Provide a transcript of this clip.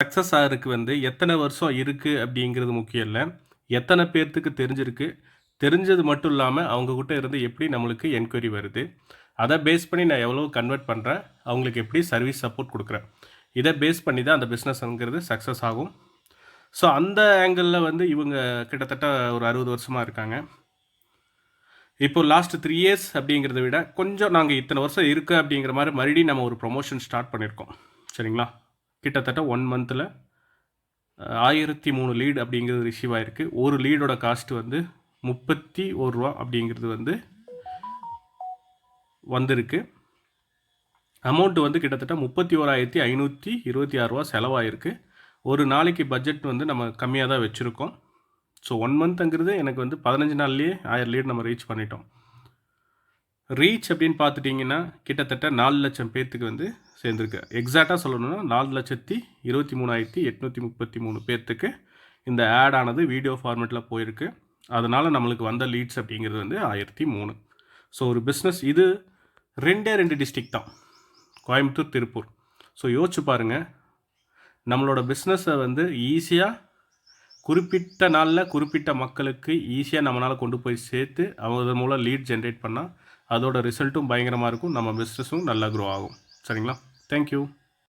Success ஆகிறதுக்கு வந்து எத்தனை வருஷம் இருக்குது அப்படிங்கிறது முக்கியம் இல்லை. எத்தனை பேர்த்துக்கு தெரிஞ்சிருக்கு? தெரிஞ்சது மட்டும் இல்லாமல் அவங்கக்கிட்ட இருந்து எப்படி நம்மளுக்கு என்கொயரி வருது? அதை பேஸ் பண்ணி நான் எவ்வளோ கன்வெர்ட் பண்ணுறேன் அவங்களுக்கு எப்படி சர்வீஸ் சப்போர்ட் கொடுக்குறேன்? இதை பேஸ் பண்ணி தான் அந்த பிஸ்னஸ்ங்கிறது சக்ஸஸ் ஆகும். ஸோ அந்த ஆங்கிளில் வந்து இவங்க கிட்டத்தட்ட ஒரு அறுபது வருஷமாக இருக்காங்க. இப்போ லாஸ்ட் த்ரீ இயர்ஸ் அப்படிங்கிறத விட கொஞ்சம் நாங்கள் இத்தனை வருஷம் இருக்குது அப்படிங்கிற மாதிரி மறுபடியும் நம்ம ஒரு ப்ரொமோஷன் ஸ்டார்ட் பண்ணியிருக்கோம் சரிங்களா? கிட்டத்தட்ட ஒன் மந்தில் ஆயிரத்தி மூணு லீட் அப்படிங்கிறது ரிசீவ் ஆகிருக்கு ஒரு லீடோட காஸ்ட் வந்து முப்பத்தி ஒரு ரூபா அப்படிங்கிறது வந்து வந்திருக்கு. அமௌண்ட் வந்து கிட்டத்தட்ட முப்பத்தி ஓராயிரத்தி ஐநூற்றி இருபத்தி ஆறு ரூபா செலவாயிருக்கு. ஒரு நாளைக்கு பட்ஜெட் வந்து நம்ம கம்மியாக தான் வச்சுருக்கோம் ஸோ ஒன் மந்த்ங்கிறது எனக்கு வந்து பதினஞ்சு நாள்லேயே ஆயிரம் லீட் நம்ம ரீச் பண்ணிட்டோம். ரீச் அப்படின்னு பார்த்துட்டிங்கன்னா கிட்டத்தட்ட நாலு லட்சம் பேர்த்துக்கு வந்து சேர்ந்துருக்கு. எக்ஸாக்டாக சொல்லணும்னா நாலு லட்சத்தி இருபத்தி மூணாயிரத்தி எட்நூற்றி முப்பத்தி மூணு பேர்த்துக்கு இந்த ஆட் ஆனது வீடியோ ஃபார்மேட்டில் போயிருக்கு. அதனால் நம்மளுக்கு வந்த லீட்ஸ் அப்படிங்கிறது வந்து ஆயிரத்தி மூணு. ஸோ ஒரு பிஸ்னஸ் இது ரெண்டே ரெண்டு டிஸ்ட்ரிக் தான். கோயம்புத்தூர் திருப்பூர். ஸோ யோசிச்சு பாருங்கள் நம்மளோட பிஸ்னஸை வந்து ஈஸியாக குறிப்பிட்ட நாளில் குறிப்பிட்ட மக்களுக்கு ஈஸியாக நம்மளால் கொண்டு போய் சேர்த்து அவங்க மூலம் லீட் ஜென்ரேட் பண்ணால் அதோட ரிசல்ட்டும் பயங்கரமாக இருக்கும். நம்ம பிஸ்னஸும் நல்லா க்ரோ ஆகும். சரிங்களா? தேங்க்யூ